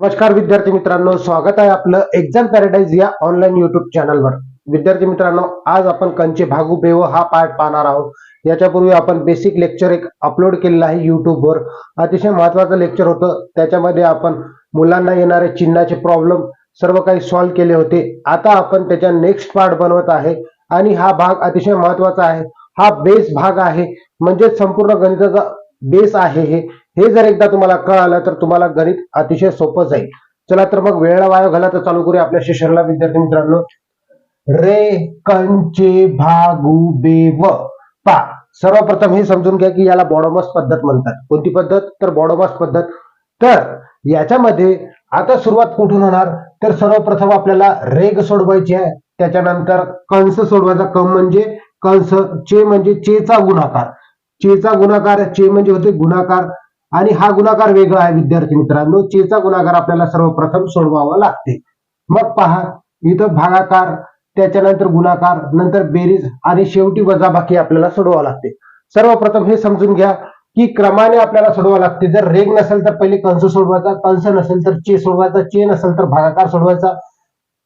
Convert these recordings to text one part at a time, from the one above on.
नमस्कार विद्यार्थी मित्रांनो स्वागत आहे आपलं एक्झाम पॅराडाईज या ऑनलाईन युट्यूब चॅनलवर विद्यार्थी मित्रांनो आज आपण कंचे भागू बेव हा पार्ट पाहणार आहोत. याच्यापूर्वी आपण बेसिक लेक्चर एक अपलोड केलेलं आहे युट्यूबवर अतिशय महत्वाचं लेक्चर होतं. त्याच्यामध्ये आपण मुलांना येणारे चिन्हाचे प्रॉब्लेम सर्व काही सॉल्व्ह केले होते. आता आपण त्याच्या नेक्स्ट पार्ट बनवत आहे आणि हा भाग अतिशय महत्त्वाचा आहे. हा बेस भाग आहे. म्हणजे संपूर्ण गणिताचा बेस आहे हे. हे जर एकदा तुम्हाला कळालं तर तुम्हाला गणित अतिशय सोपं जाईल. चला तर मग वेळेला वाया घाला तर चालू करूया आपल्या शिक्षणाला विद्यार्थी मित्रांनो. रे कंचे भागू बेव. पा. सर्वप्रथम हे समजून घ्या की याला बॉडोमस पद्धत म्हणतात. कोणती पद्धत? तर बॉडोमस पद्धत. तर याच्यामध्ये आता सुरुवात कुठून होणार? तर सर्वप्रथम आपल्याला रेग सोडवायची आहे. त्याच्यानंतर कंस सोडवायचा. कम म्हणजे कंस चे म्हणजे चेचा गुणाकार. चेचा गुणाकार चे म्हणजे होते गुणाकार. आणि हा गुणाकार वेगळा आहे विद्यार्थी मित्रांनो. चेचा गुणाकार आपल्याला सर्वप्रथम सोडवावा लागते. मग पहा इथं भागाकार त्याच्यानंतर गुणाकार नंतर बेरीज आणि शेवटी वजाबाकी आपल्याला सोडवावं लागते. सर्वप्रथम हे समजून घ्या की क्रमाने आपल्याला सोडवावं लागते. जर रेग नसेल तर पहिले कंस सोडवायचा कंस नसेल तर चे सोडवायचा चे नसेल तर भागाकार सोडवायचा.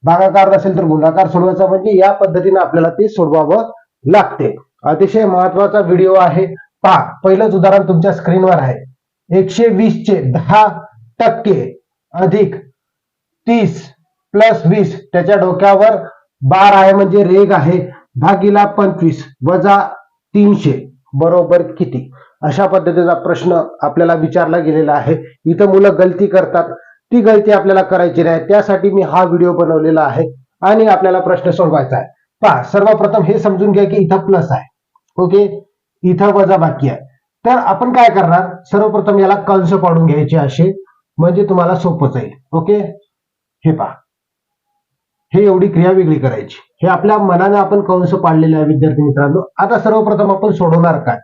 भागाकार नसेल तर गुणाकार सोडवायचा. म्हणजे या पद्धतीने आपल्याला ते सोडवावं लागते. अतिशय महत्त्वाचा व्हिडिओ आहे. पहा पहिलंच उदाहरण तुमच्या स्क्रीनवर आहे. एकशे वीसचे दहा टक्के अधिक तीस प्लस वीस त्याच्या डोक्यावर बार आहे म्हणजे रेग आहे. भागीला पंचवीस वजा तीनशे. बरोबर किती? अशा पद्धतीचा प्रश्न आपल्याला विचारला गेलेला आहे. इथं मुलं गलती करतात. ती गलती आपल्याला करायची नाही. त्यासाठी मी हा व्हिडिओ बनवलेला आहे आणि आपल्याला प्रश्न सोडवायचा आहे. पहा सर्वप्रथम हे समजून घ्या की इथं प्लस आहे. ओके? इथं वजा बाकी आहे. तर आपण काय करणार? सर्वप्रथम याला कंस पाडून घ्यायचे असे. म्हणजे तुम्हाला सोपं जाईल. ओके? हे पहा. हे एवढी क्रिया वेगळी करायची. हे आपल्या मनाने आपण कंस पाडलेले आहे विद्यार्थी मित्रांनो आता सर्वप्रथम आपण सोडवणार काय?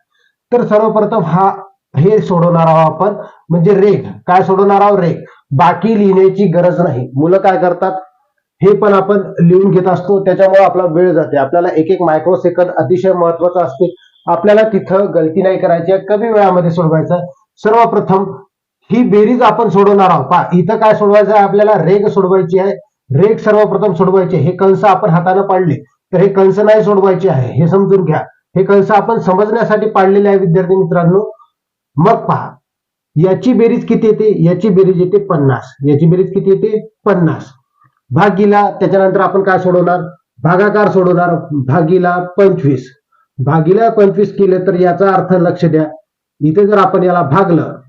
तर सर्वप्रथम हा हे सोडवणार आहोत आपण. म्हणजे रेग काय सोडवणार आहोत? रेग बाकी लिहिण्याची गरज नाही. मुलं काय करतात? हे पण आपण लिहून घेत असतो. त्याच्यामुळे आपला वेळ जाते. आपल्याला एक एक मायक्रो सेकंद अतिशय महत्त्वाचा असते. आपल्याला तिथं गलती नाही करायची आहे कमी वेळामध्ये सोडवायचं. सर्वप्रथम ही बेरीज आपण सोडवणार आहोत. पहा इथं काय सोडवायचं आहे? आपल्याला रेग सोडवायची आहे. रेग सर्वप्रथम सोडवायचे. हे कंस आपण हाताने पाडले. तर हे कंस नाही सोडवायचे आहे. हे समजून घ्या. हे कंस आपण समजण्यासाठी पाडलेले आहे विद्यार्थी मित्रांनो. मग पहा याची बेरीज किती येते? याची बेरीज येते पन्नास. याची बेरीज किती येते? पन्नास. भागीला त्याच्यानंतर आपण काय सोडवणार? भागाकार सोडवणार. भागीला पंचवीस. भागीला पंचवीस केलं तर याचा अर्थ लक्ष द्या. इथे जर आपण याला भागलं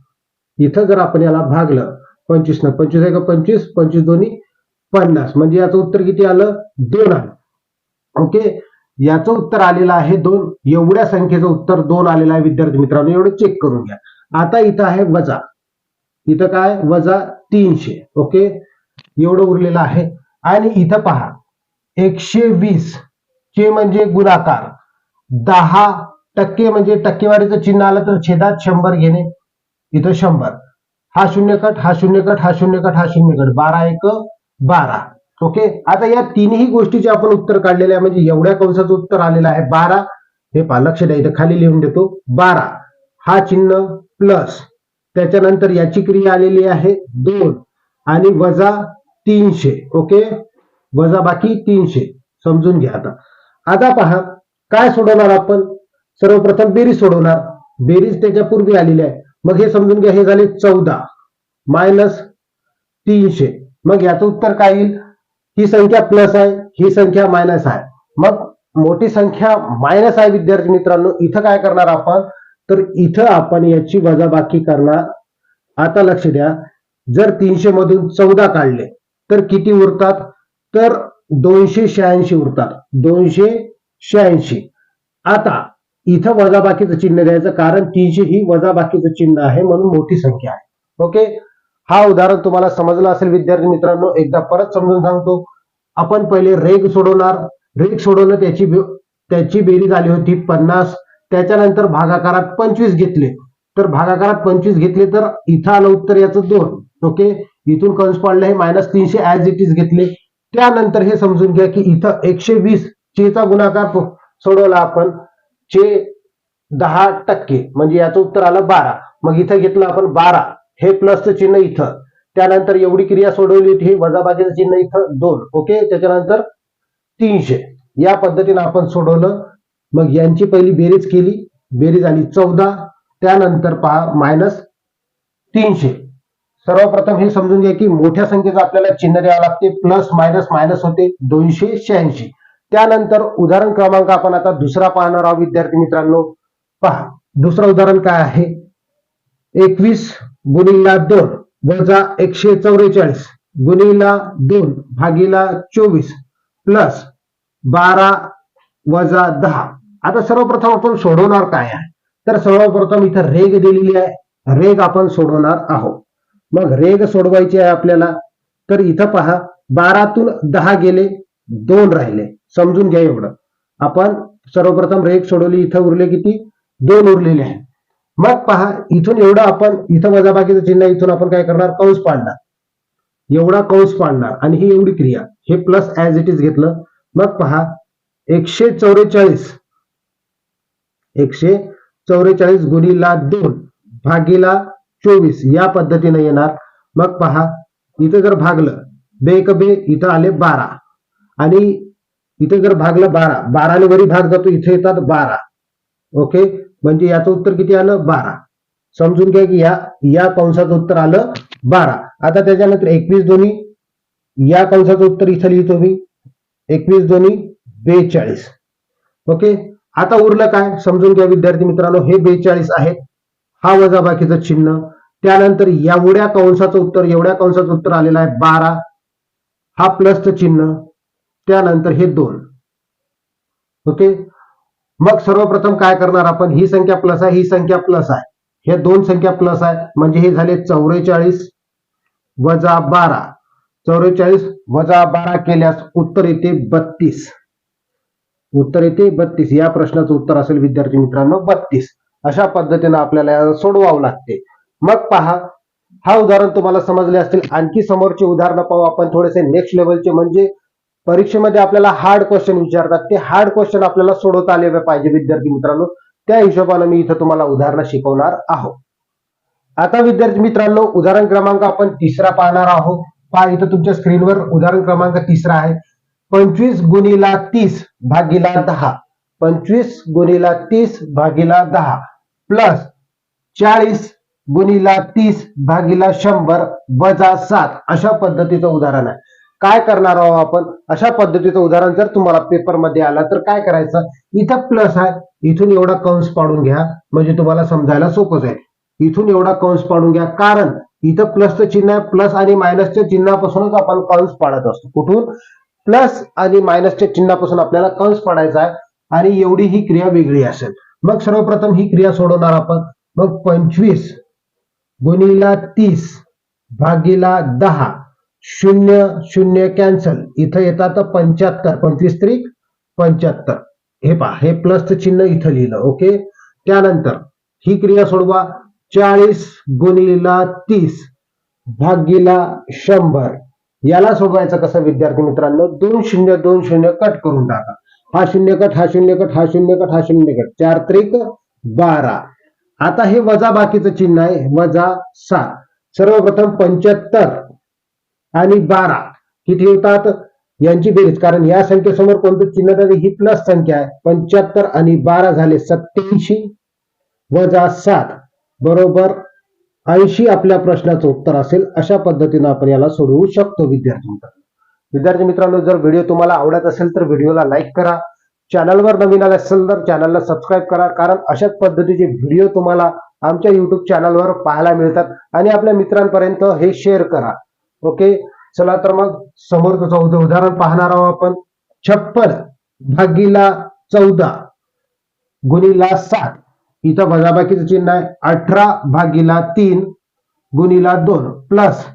इथं जर आपण याला भागलं पंचवीस न पंचवीस आहे का पंचवीस पंचवीस दोन्ही पन्नास. म्हणजे याचं उत्तर किती आलं? दोन आलं. ओके? याचं उत्तर आलेलं आहे दोन. एवढ्या संख्येचं उत्तर दोन आलेलं आहे विद्यार्थी मित्रांनो. एवढं चेक करून घ्या. आता इथं आहे वजा. इथं काय? वजा तीनशे. ओके? एवढं उरलेलं आहे. आणि इथं पहा. एकशे वीस. चे म्हणजे गुणाकार. दहा टक्के म्हणजे टक्केवारीचं चिन्ह आलं तर छेदात शंभर घेणे इथं शंभर. हा शून्य कट हा शून्य कट हा शून्य कट हा शून्य कट बारा एक बारा. ओके? आता या तिन्ही गोष्टीचे आपण उत्तर काढलेले आहे. म्हणजे एवढ्या कंसाचं उत्तर आलेलं आहे. बारा. हे पहा लक्ष द्या. इथं खाली लिहून देतो. बारा. हा चिन्ह प्लस. त्याच्यानंतर याची क्रिया आलेली आहे दोन. आणि वजा तीनशे. ओके? वजा बाकी तीनशे. समजून घ्या आता. आता पहा काय सोडवणार आपण? सर्वप्रथम बेरीज सोडवणार. बेरीज त्याच्या पूर्वी आलेली आहे. मग हे समजून घ्या हे झाले चौदा. मायनस तीनशे. मग याचं उत्तर काय येईल? ही संख्या प्लस आहे ही संख्या मायनस आहे. मग मोठी संख्या मायनस आहे विद्यार्थी मित्रांनो. इथं काय करणार आपण? तर इथं आपण याची वजाबाकी करणार. आता लक्ष द्या. जर तीनशे मधून चौदा काढले तर किती उरतात? तर दोनशे शहाऐंशी उरतात. दोनशे शहाऐंशी. आता इथं वजाबाकीचं चिन्ह द्यायचं कारण तीनशे ही वजाबाकीचं चिन्ह आहे म्हणून मोठी संख्या आहे. ओके? हा उदाहरण तुम्हाला समजलं असेल विद्यार्थी मित्रांनो एकदा परत समजून सांगतो. आपण पहिले रेग सोडवणार. रेग सोडवणं त्याची त्याची बेरीज आली होती पन्नास. त्याच्यानंतर भागाकारात पंचवीस घेतले. तर भागाकारात पंचवीस घेतले तर इथं आलं उत्तर याचं दोन. ओके? इथून कंस पाडलं हे मायनस तीनशे ऍज इट इज घेतले. त्यानंतर हे समजून घ्या की इथं एकशे वीस चेचा गुणाकार सोडवला आपण. चे दहा टक्के म्हणजे याचं उत्तर आलं बारा. मग इथं घेतलं आपण बारा. हे प्लसचं चिन्ह इथं. त्यानंतर एवढी क्रिया सोडवली होती ही वजाबाकीचं चिन्ह इथं दोन. ओके? त्याच्यानंतर तीनशे. या पद्धतीने आपण सोडवलं. मग यांची पहिली बेरीज केली. बेरीज आली चौदा. त्यानंतर पहा मायनस तीनशे. सर्वप्रथम हे समजून घ्या की मोठ्या संख्येचं आपल्याला चिन्ह द्यावं लागते. प्लस मायनस मायनस होते दोनशे शहाऐंशी. त्यानंतर उदाहरण क्रमांक आपण आता दुसरा पाहणार आहोत विद्यार्थी मित्रांनो. पहा दुसरं उदाहरण काय आहे? एकवीस गुणिला दोन वजा एकशे चौवेचाळीस गुणिला दोन भागीला चोवीस प्लस बारा वजा दहा. आता सर्वप्रथम आपण सोडवणार काय आहे? तर सर्वप्रथम इथं रेग दिलेली आहे. रेग आपण सोडवणार आहोत. मग रेग सोडवायची आहे आपल्याला. तर इथं पहा बारातून दहा गेले. दोन राहिले. समजून घ्या एवढं. आपण सर्वप्रथम रेक सोडवली इथं उरले किती? दोन उरलेले आहे मग पहा इथून एवढं आपण इथं वजाबाकीचं चिन्ह इथून आपण काय करणार? कंस पाडणार. एवढा कंस पाडणार. आणि ही एवढी क्रिया. हे प्लस ऍज इट इज घेतलं. मग पहा एकशे चौवेचाळीस एकशे चौवेचाळीस गुणीला दोन भागीला चोवीस. या पद्धतीने येणार. मग पहा इथं जर भागलं बे एक बे इथं आले बारा. आणि इथे जर भागलं बारा बाराने वरी भाग जातो इथे येतात बारा. ओके? म्हणजे याचं उत्तर किती आलं? बारा. समजून घ्या की या या कंसाचं उत्तर आलं बारा. आता त्याच्यानंतर एकवीस दोन्ही या कंसाचं उत्तर इथं लिहितो मी. एकवीस दोन्ही बेचाळीस. ओके? आता उरलं काय? समजून घ्या विद्यार्थी मित्रांनो हे बेचाळीस आहे हा वजा बाकीचं चिन्ह. त्यानंतर एवढ्या कंसाचं उत्तर एवढ्या कंसाचं उत्तर आलेलं आहे बारा. हा प्लसचं चिन्ह. त्यानंतर हे दोन. ओके? मग सर्वप्रथम काय करणार आपण? ही संख्या प्लस आहे ही संख्या प्लस आहे. हे दोन संख्या प्लस आहे. म्हणजे हे झाले चौवेचाळीस वजा बारा. चौवेचाळीस वजा बारा केल्यास उत्तर येते बत्तीस. उत्तर येते बत्तीस. या प्रश्नाचं उत्तर असेल विद्यार्थी मित्रांनो बत्तीस. अशा पद्धतीनं आपल्याला सोडवावं लागते. मग पहा हा उदाहरण तुम्हाला समजले असतील. आणखी समोरचे उदाहरणं पाहू आपण. थोडेसे नेक्स्ट लेवलचे म्हणजे परीक्षेमध्ये आपल्याला हार्ड क्वेश्चन विचारतात. ते हार्ड क्वेश्चन आपल्याला सोडवता आले पाहिजे विद्यार्थी मित्रांनो. त्या हिशोबाने मी इथं तुम्हाला उदाहरणं शिकवणार आहोत. आता विद्यार्थी मित्रांनो उदाहरण क्रमांक आपण तिसरा पाहणार आहोत. पहा इथं तुमच्या स्क्रीनवर उदाहरण क्रमांक तिसरा आहे. पंचवीस गुणिला तीस भागीला दहा. पंचवीस गुणिला तीस भागीला दहा. प्लस चाळीस गुणिला तीस भागीला शंभर वजा सात. अशा पद्धतीचं उदाहरण आहे. काय करणार आहोत आपण? अशा पद्धतीचं उदाहरण जर तुम्हाला पेपरमध्ये आला तर काय करायचं? इथं प्लस आहे. इथून एवढा कंस पाडून घ्या. म्हणजे तुम्हाला समजायला सोपं जाईल. इथून एवढा कंस पाडून घ्या. कारण इथं प्लसचं चिन्ह आहे. प्लस आणि मायनसच्या चिन्हापासूनच आपण कंस पाडत असतो. कुठून? प्लस आणि मायनसच्या चिन्हापासून आपल्याला कंस पाडायचा आहे. आणि एवढी ही क्रिया वेगळी असेल. मग सर्वप्रथम ही क्रिया सोडवणार आपण. मग पंचवीस. गुणिला तीस. भागीला दहा. शून्य शून्य कॅन्सल इथं येतात पंच्याहत्तर. पंचवीस त्रिक पंच्याहत्तर. हे पहा हे प्लसचं चिन्ह इथं लिहिलं ओके त्यानंतर ही क्रिया सोडवा. चाळीस गुणिला तीस भागीला शंभर. याला सोडवायचं कसं विद्यार्थी मित्रांनो? दोन शून्य दोन शून्य कट करून टाका. हा शून्य कट हा शून्य कट हा शून्य कट हा शून्य कट. चार त्रिक बारा. आता हे वजा बाकीचं चिन्ह आहे वजा सात. सर्वप्रथम पंच्याहत्तर. आणि बारा. किती होतात. यांची बेरीज. कारण या संख्येसमोर कोणतं चिन्ह द्यावे ही प्लस संख्या आहे. पंच्याहत्तर आणि बारा झाले सत्याऐंशी वजा सात. बरोबर ऐंशी आपल्या प्रश्नाचं उत्तर असेल. अशा पद्धतीनं आपण याला सोडवू शकतो विद्यार्थी मित्रांनो विद्यार्थी मित्रांनो जर व्हिडिओ तुम्हाला आवडत असेल तर व्हिडिओला लाईक करा. चॅनलवर नवीन आले असेल तर चॅनलला सबस्क्राईब करा. कारण अशाच पद्धतीचे व्हिडिओ तुम्हाला आमच्या युट्यूब चॅनलवर पाहायला मिळतात. आणि आपल्या मित्रांपर्यंत हे शेअर करा. ओके चला तर मग समोरचं चौदा उदाहरण पाहणार आहोत आपण. छप्पन भागीला चौदा गुणीला सात. इथं वजाबाकीचं चिन्ह आहे. अठरा भागीला तीन गुणीला दोन. प्लस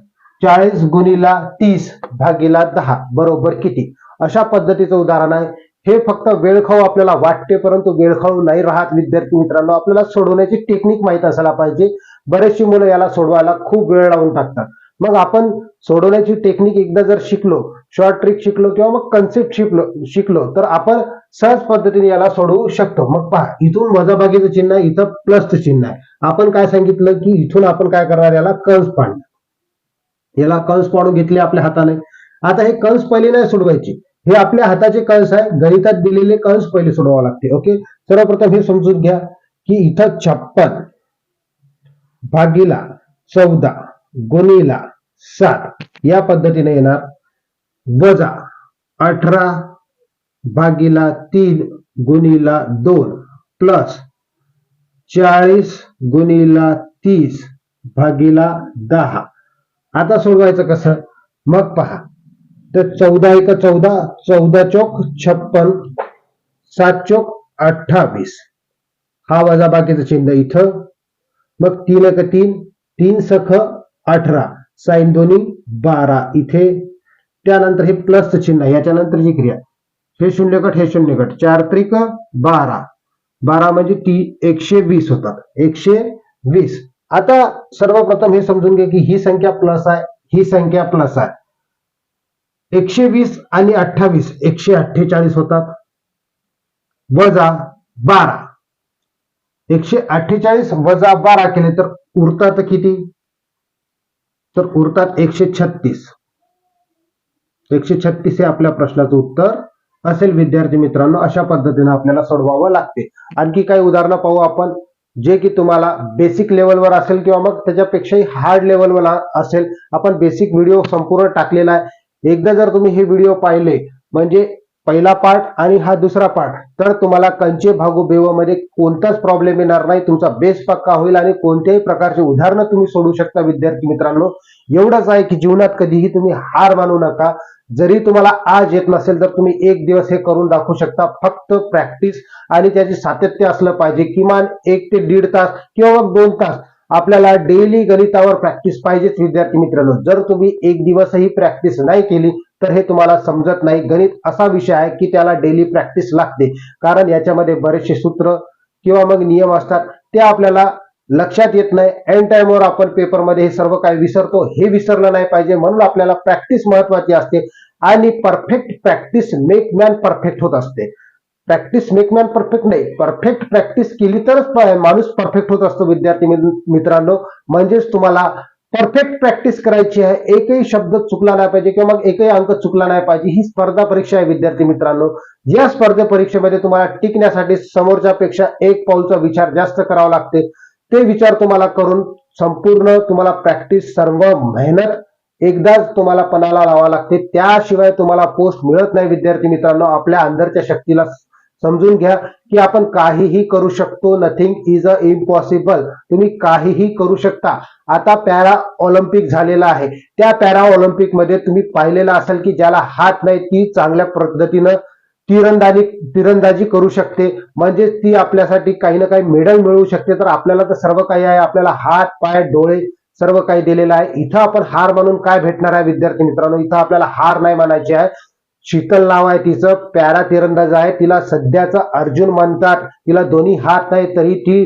चाळीस गुणीला तीस भागीला दहा. बरोबर किती? अशा पद्धतीचं उदाहरण आहे. हे फक्त वेळखाऊ आपल्याला वाटते परंतु वेळखाऊ नाही राहत. विद्यार्थी मित्रांनो आपल्याला सोडवण्याची टेक्निक माहीत असायला पाहिजे. बरेचशी मुलं याला सोडवायला खूप वेळ लावून टाकतात. मग आपण सोडवण्याची टेक्निक एकदा जर शिकलो शॉर्ट ट्रिक शिकलो किंवा मग कन्सेप्ट शिकलो शिकलो तर आपण सहज पद्धतीने याला सोडवू शकतो. मग पहा इथून वजाबागीचं चिन्ह आहे इथं प्लसचं चिन्ह आहे. आपण काय सांगितलं की इथून आपण काय करणार याला कंस पाडणार. याला कंस पाडून घेतले आपल्या हाताने. आता हे कंस पहिले नाही सोडवायचे. हे आपल्या हाताचे कंस आहे. गणितात दिलेले कंस पहिले सोडवावे लागते. ओके? सर्वप्रथम हे समजून घ्या की इथं छप्पन भागीला चौदा गुणीला सात. या पद्धतीने येणार. वजा अठरा भागीला तीन गुणीला दोन प्लस चाळीस गुणीला तीस भागीला दहा. आता सोडवायचं कसं? मग पहा. तर चौदा एक चौदा चौदा चौक छप्पन सात चौक अठ्ठावीस. हा वजा बाकीचं चिन्ह इथं. मग तीन एक तीन तीन सख अठरा. साईन दोन्ही बारा. इथे त्यानंतर हे प्लसचं चिन्ह आहे. याच्यानंतरची क्रिया. हे शून्यकट हे शून्यकट चार त्रिक बारा. बारा म्हणजे ती एकशे वीस होतात. एकशे वीस. आता सर्वप्रथम हे समजून घ्या की ही संख्या प्लस आहे ही संख्या प्लस आहे. एकशे वीस आणि अठ्ठावीस. एकशे अठ्ठेचाळीस होतात. वजा बारा. एकशे अठ्ठेचाळीस वजा बारा केले तर उरतात किती? तर उरतात एकशे छत्तीस. एकशे छत्तीस हे आपल्या प्रश्नाचं उत्तर असेल विद्यार्थी मित्रांनो अशा पद्धतीने आपल्याला सोडवावं लागते. आणखी काही उदाहरणं पाहू आपण जे की तुम्हाला बेसिक लेवलवर असेल किंवा मग त्याच्यापेक्षाही हार्ड लेवलवर असेल. आपण बेसिक व्हिडिओ संपूर्ण टाकलेला आहे. एकदा जर तुम्ही हे व्हिडिओ पाहिले म्हणजे पहिला पार्ट आणि हा दुसरा पार्ट तर तुम्हाला कंचे भागू बेवामध्ये कोणताच प्रॉब्लेम येणार नाही. तुमचा बेस पक्का होईल आणि कोणत्याही प्रकारचे उदाहरणं तुम्ही सोडू शकता विद्यार्थी मित्रांनो. एवढंच आहे की जीवनात कधीही तुम्ही हार मानू नका. जरी तुम्हाला आज येत नसेल तर तुम्ही एक दिवस हे करून दाखवू शकता. फक्त प्रॅक्टिस आणि त्याचे सातत्य असलं पाहिजे. किमान एक ते दीड तास किंवा दोन तास आपल्याला डेली गणितावर प्रॅक्टिस पाहिजेच विद्यार्थी मित्रांनो. जर तुम्ही एक दिवसही प्रॅक्टिस नाही केली तर हे तुम्हाला समजत नाही. गणित असा विषय आहे की त्याला डेली प्रॅक्टिस लागते. कारण याच्यामध्ये बरेचसे सूत्र किंवा मग नियम असतात ते आपल्याला लक्षात येत नाही. एंड टाइमवर आपण पेपरमध्ये हे सर्व काही विसरतो हे विसरलं नाही पाहिजे. म्हणून आपल्याला प्रॅक्टिस महत्वाची असते आणि perfect practice make man perfect होत असते. प्रॅक्टिस मेक मॅन परफेक्ट नाही. परफेक्ट प्रॅक्टिस केली तरच माणूस परफेक्ट होत असतो विद्यार्थी मित्रांनो. म्हणजेच तुम्हाला परफेक्ट प्रॅक्टिस करायची आहे. एकही शब्द चुकला नाही पाहिजे किंवा मग एकही अंक चुकला नाही पाहिजे. ही स्पर्धा परीक्षा आहे विद्यार्थी मित्रांनो. या स्पर्धे परीक्षेमध्ये तुम्हाला टिकण्यासाठी समोरच्या पेक्षा एक पाऊलचा विचार जास्त करावा लागते. ते विचार तुम्हाला करून संपूर्ण तुम्हाला प्रॅक्टिस सर्व मेहनत एकदाच तुम्हाला पणाला लावा लागते. त्याशिवाय तुम्हाला पोस्ट मिळत नाही विद्यार्थी मित्रांनो. आपल्या अंदरच्या शक्तीला समजून घ्या की आपण काहीही करू शकतो. नथिंग इज अ इम्पॉसिबल तुम्ही काहीही करू शकता. आता पॅरा ऑलिम्पिक झालेला आहे. त्या पॅरा ऑलिम्पिकमध्ये तुम्ही पाहिलेलं असेल की ज्याला हात नाही ती चांगल्या पद्धतीनं तिरंदाजी तिरंदाजी करू शकते. म्हणजे ती आपल्यासाठी काही ना काही मेडल मिळवू शकते. तर आपल्याला तर सर्व काही आहे. आपल्याला हात पाय डोळे सर्व काही दिलेलं आहे. इथं आपण हार म्हणून काय भेटणार आहे विद्यार्थी मित्रांनो? इथं आपल्याला हार नाही मानायची आहे. शीतल नाव आहे तिचं पॅरा तिरंदाज आहे. तिला सध्याचा अर्जुन म्हणतात. तिला दोन्ही हात नाही तरी ती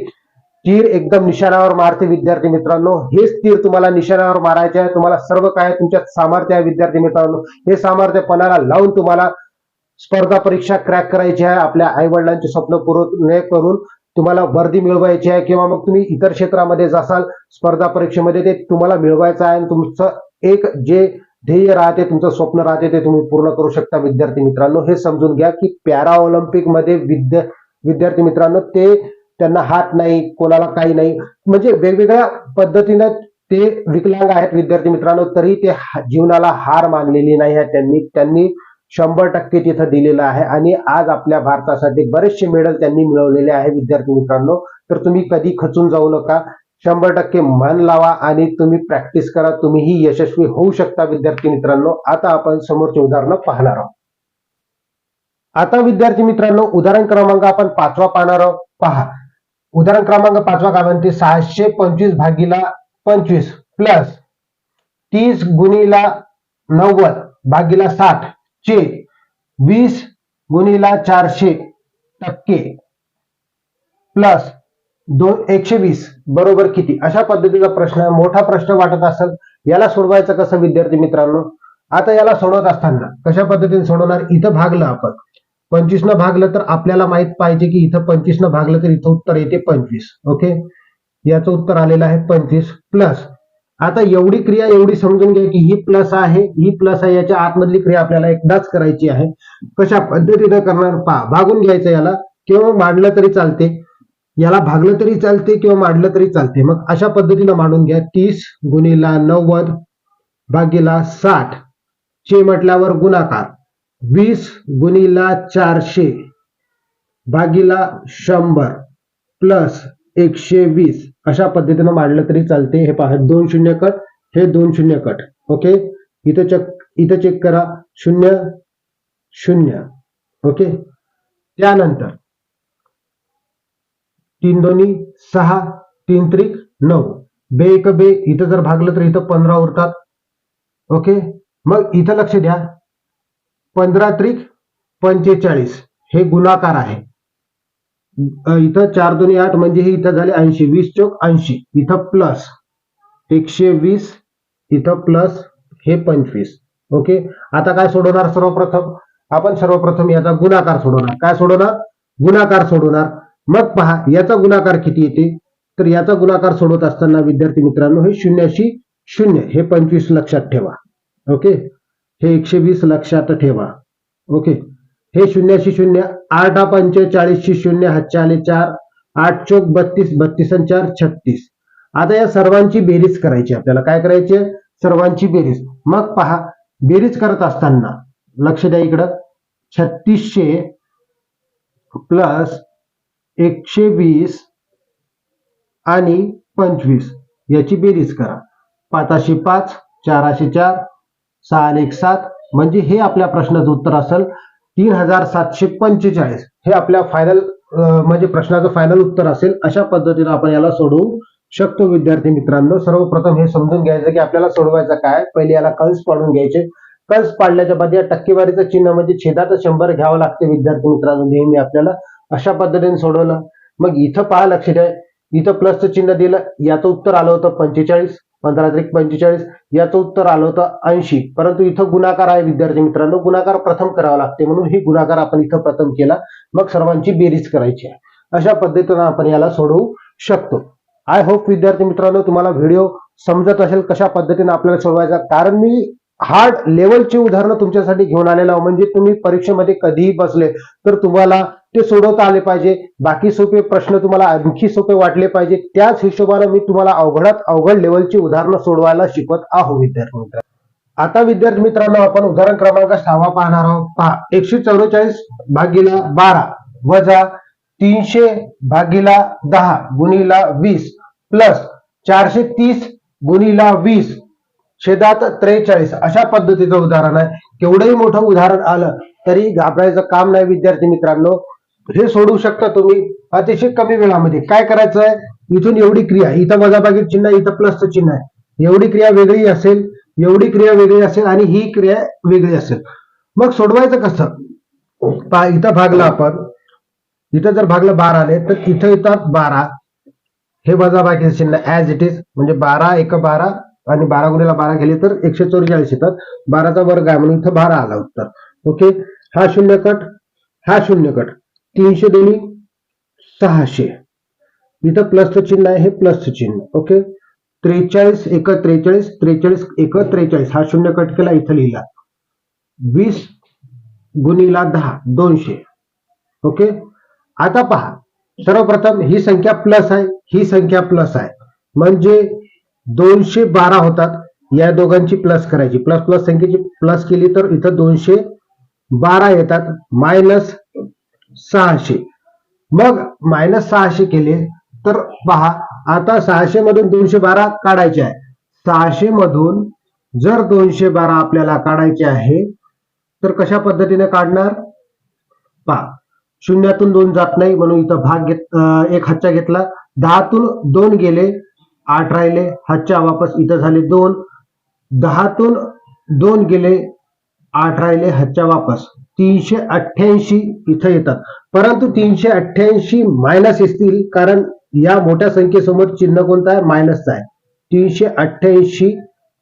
तीर एकदम निशाणावर मारते विद्यार्थी मित्रांनो. हेच तीर तुम्हाला निशाणावर मारायचे आहे. तुम्हाला सर्व काय तुमच्यात सामर्थ्य आहे विद्यार्थी मित्रांनो. हे सामर्थ्य पणाला लावून तुम्हाला स्पर्धा परीक्षा क्रॅक करायची आहे आपल्या आई वडिलांचे स्वप्न पूर्ण करून. तुम्हाला वर्दी मिळवायची आहे किंवा मग तुम्ही इतर क्षेत्रामध्ये जासाल स्पर्धा परीक्षेमध्ये ते तुम्हाला मिळवायचं आहे. आणि तुमचं एक जे ध्येय राहते तुमचं स्वप्न राहते ते तुम्ही पूर्ण करू शकता विद्यार्थी मित्रांनो. हे समजून घ्या की पॅरा ऑलिम्पिकमध्ये विद्या विद्यार्थी मित्रांनो ते त्यांना हात नाही कोणाला काही नाही. म्हणजे वेगवेगळ्या पद्धतीनं ते विकलांग आहेत विद्यार्थी मित्रांनो तरी ते जीवनाला हार मानलेली नाही आहे त्यांनी. त्यांनी शंभर टक्के तिथं दिलेलं आहे आणि आज आपल्या भारतासाठी बरेचसे मेडल त्यांनी मिळवलेले आहे विद्यार्थी मित्रांनो. तर तुम्ही कधी खचून जाऊ नका. शंभर टक्के मन लावा आणि तुम्ही प्रॅक्टिस करा. तुम्हीही यशस्वी होऊ शकता विद्यार्थी मित्रांनो. आता आपण समोरचे उदाहरणं पाहणार आहोत. आता विद्यार्थी मित्रांनो उदाहरण क्रमांक आपण पाचवा पाहणार आहोत. पहा. उदाहरण क्रमांक पाचवा काय म्हणते सहाशे पंचवीस भागीला पंचवीस प्लस तीस गुणीला नव्वद भागीला साठ चे वीस गुणीला चारशे टक्के प्लस दोन एकशे वीस बरोबर किती? अशा पद्धतीचा प्रश्न आहे. मोठा प्रश्न वाटत असेल याला सोडवायचं कसं विद्यार्थी मित्रांनो? आता याला सोडवत असताना कशा पद्धतीने सोडवणार? इथं भागलं आपण. पंचवीस न भागलं तर आपल्याला माहीत पाहिजे की इथं पंचवीस न भागलं तर इथं उत्तर येते पंचवीस. ओके? याचं उत्तर आलेलं आहे पंचवीस प्लस. आता एवढी क्रिया एवढी समजून घ्या की ही प्लस आहे ही प्लस आहे याच्या आतमधली क्रिया आपल्याला एकदाच करायची आहे. कशा पद्धतीने करणार? पहा भागून घ्यायचं याला. किंवा मांडलं तरी चालते. याला भागलं तरी चालते किंवा मांडलं तरी चालते. मग अशा पद्धतीनं मांडून घ्या. तीस गुणिला नव्वद भागीला साठ. चे म्हटल्यावर गुणाकार. वीस गुणिला चारशे भागीला शंभर प्लस एकशे वीस. अशा पद्धतीनं मांडलं तरी चालते. हे पहा दोन शून्य कट हे दोन शून्य कट. ओके? इथं चेक इथं चेक करा. शून्य शून्य. ओके? त्यानंतर तीन दोन्ही सहा तीन त्रिक नऊ. बे एक बे इथं जर भागलं तर इथं पंधरा उरतात. ओके? मग इथं लक्ष द्या. पंधरा त्रिक पंचेचाळीस. हे गुणाकार आहे. इथं चार दोन्ही आठ म्हणजे हे इथं झाले ऐंशी. वीस चौक ऐंशी. इथं प्लस. एकशे वीस इथं प्लस. हे पंचवीस. ओके? आता काय सोडवणार सर्वप्रथम? आपण सर्वप्रथम याचा गुणाकार सोडवणार. काय सोडवणार? गुणाकार सोडवणार. मग पहा याचा गुणाकार किती येते? तर याचा गुणाकार सोडवत असताना विद्यार्थी मित्रांनो हे शून्याशी शून्य हे पंचवीस लक्षात ठेवा. ओके? हे एकशे वीस लक्षात ठेवा. ओके? हे शून्याशी शून्य आठ हा पंचेचाळीसशी शून्य हातचे चार आठ चौक बत्तीस बत्तीस चार छत्तीस. आता या सर्वांची बेरीज करायची आपल्याला. काय करायची सर्वांची बेरीज. मग पहा बेरीज करत असताना लक्ष द्या इकडं छत्तीसशे प्लस एकशे वीस आणि पंचवीस याची बेरीज करा. पाचशे पाच चाराशे चार सहा एक सात म्हणजे हे आपल्या प्रश्नाचं उत्तर असेल तीन हजार सातशे पंचेचाळीस. हे आपल्या फायनल म्हणजे प्रश्नाचं फायनल उत्तर असेल अशा पद्धतीने आपण याला सोडवू शकतो विद्यार्थी मित्रांनो. सर्वप्रथम हे समजून घ्यायचं की आपल्याला सोडवायचं काय? पहिले याला कंस पाडून घ्यायचे. कंस पाडल्याच्या बाद या टक्केवारीचं चिन्ह म्हणजे छेदाचं शंभर घ्यावं लागते विद्यार्थी मित्रांनो नेहमी आपल्याला. अशा पद्धतीने सोडवलं. मग इथं पहा लक्ष द्या इथं प्लसचं चिन्ह दिलं याचं उत्तर आलं होतं पंचेचाळीस पंधरा त्रिक पंचेचाळीस याचं उत्तर आलं होतं ऐंशी. परंतु इथं गुणाकार आहे विद्यार्थी मित्रांनो गुणाकार प्रथम करावा लागते म्हणून ही गुणाकार आपण इथं प्रथम केला. मग सर्वांची बेरीज करायची आहे. अशा पद्धतीनं आपण याला सोडवू शकतो. आय होप विद्यार्थी मित्रांनो तुम्हाला व्हिडिओ समजत असेल कशा पद्धतीने आपल्याला सोडवायचा. कारण मी हार्ड लेवलची उदाहरणं तुमच्यासाठी घेऊन आलेलो आहे म्हणजे तुम्ही परीक्षेमध्ये कधीही बसले तर तुम्हाला ते सोडवता आले पाहिजे. बाकी सोपे प्रश्न तुम्हाला आणखी सोपे वाटले पाहिजे. त्याच हिशोबाने मी तुम्हाला अवघडात अवघड लेवलची उदाहरणं सोडवायला शिकवत आहो विद्यार्थी मित्र आता विद्यार्थी मित्रांनो आपण उदाहरण क्रमांक सहावा पाहणार आहोत. पहा एकशे चौवेचाळीस भागीला बारा वजा तीनशे भागीला दहा गुणीला वीस प्लस चारशे तीस गुणीला वीस छेदात त्रेचाळीस. अशा पद्धतीचं उदाहरण आहे. केवढंही मोठं उदाहरण आलं तरी घाबरायचं काम नाही विद्यार्थी मित्रांनो. हे सोडू शकता तुम्ही अतिशय कमी वेळामध्ये. काय करायचं आहे इथून एवढी क्रिया. इथं वजाबागी चिन्ह आहे, इथं प्लसचं चिन्ह आहे. एवढी क्रिया वेगळी असेल एवढी क्रिया वेगळी असेल आणि ही क्रिया वेगळी असेल. मग सोडवायचं कसं? पा इथं भागलं आपण. इथं जर भागलं बारा आले तर इथं येतात बारा. हे वजाबाकी चिन्ह ऍज इट इज म्हणजे बारा एक बारा आणि बारा गुणीला बारा गेले तर एकशे चौवेचाळीस येतात. बाराचा वर्ग आहे म्हणून इथं बारा आला उत्तर. ओके? हा शून्य कट हा शून्य कट. तीनशे दोन्ही सहाशे. इथं प्लसचं चिन्ह आहे हे प्लसचं चिन्ह. ओके? त्रेचाळीस एक त्रेचाळीस त्रेचाळीस एक त्रेचाळीस. हा शून्य कट केला इथं लिहिला. वीस गुणीला दहा दोनशे. ओके? आता पहा. सर्वप्रथम ही संख्या प्लस आहे ही संख्या प्लस आहे. म्हणजे दोनशे बारा होतात. या दोघांची प्लस करायची. प्लस प्लस संख्येची प्लस केली तर इथं दोनशे बारा येतात. मायनस सहाशे. मग मायनस सहाशे केले तर पहा आता सहाशे मधून दोनशे बारा काढायचे आहे. सहाशे मधून जर दोनशे बारा आपल्याला काढायचे आहे तर कशा पद्धतीने काढणार? पहा शून्यातून दोन जात नाही म्हणून इथं भाग घेत एक हच्चा घेतला. दहातून दोन गेले आठ राहिले. हातच्या वापस इथं झाले दोन. दहातून दोन गेले आठ राहिले हातच्या वापस. तीनशे अठ्ठ्याऐंशी इथं येतात. परंतु तीनशे अठ्ठ्याऐंशी मायनस येतील कारण या मोठ्या संख्येसमोर चिन्ह कोणतं आहे? मायनसचं आहे. तीनशे अठ्ठ्याऐंशी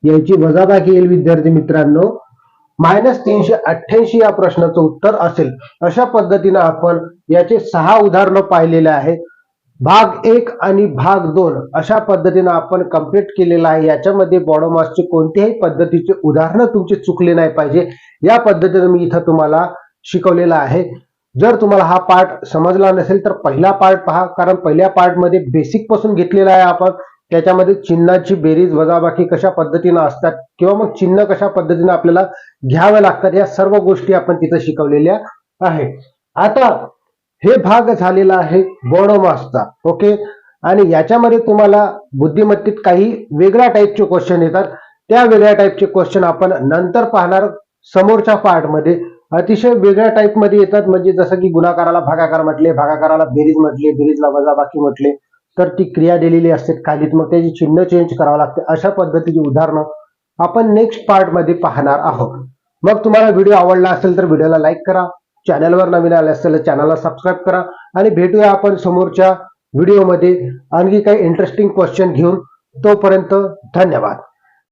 याची वजाबाकी येईल विद्यार्थी मित्रांनो. मायनस तीनशे अठ्ठ्याऐंशी या प्रश्नाचं उत्तर असेल. अशा पद्धतीनं आपण याचे सहा उदाहरणं पाहिलेले आहेत. भाग एक आणि भाग दोन अशा पद्धतीनं आपण कंप्लीट केलेला आहे. याच्यामध्ये बॉडोमासचे कोणत्याही पद्धतीचे उदाहरणं तुमचे चुकले नाही पाहिजे. या पद्धतीनं मी इथं तुम्हाला शिकवलेला आहे. जर तुम्हाला हा पार्ट समजला नसेल तर पहिला पार्ट पहा कारण पहिल्या पार्टमध्ये बेसिकपासून घेतलेला आहे आपण. त्याच्यामध्ये चिन्हाची बेरीज वजाबाकी कशा पद्धतीनं असतात किंवा मग चिन्ह कशा पद्धतीनं आपल्याला घ्याव्या लागतात या सर्व गोष्टी आपण तिथं शिकवलेल्या आहे आता हे भाग झालेला आहे बोडोमासचा ओके? आणि याच्यामध्ये तुम्हाला बुद्धिमत्तेत काही वेगळ्या टाईपचे क्वेश्चन येतात. त्या वेगळ्या टाईपचे क्वेश्चन आपण नंतर पाहणार समोरच्या पार्टमध्ये अतिशय वेगळ्या टाईपमध्ये येतात. म्हणजे जसं की गुणाकाराला भागाकार म्हटले भागाकाराला बेरीज म्हटले बेरीजला वजाबाकी म्हटले तर ती क्रिया दिलेली असते खालीत. मग त्याची चिन्ह चेंज करावं लागते. अशा पद्धतीची उदाहरणं आपण नेक्स्ट पार्टमध्ये पाहणार आहोत. मग तुम्हाला व्हिडिओ आवडला असेल तर व्हिडिओला लाईक करा. चॅनलवर नवीन आले असेल तर चॅनलला सबस्क्राईब करा आणि भेटूया आपण समोरच्या व्हिडिओमध्ये आणखी काही इंटरेस्टिंग क्वेश्चन घेऊन तोपर्यंत धन्यवाद.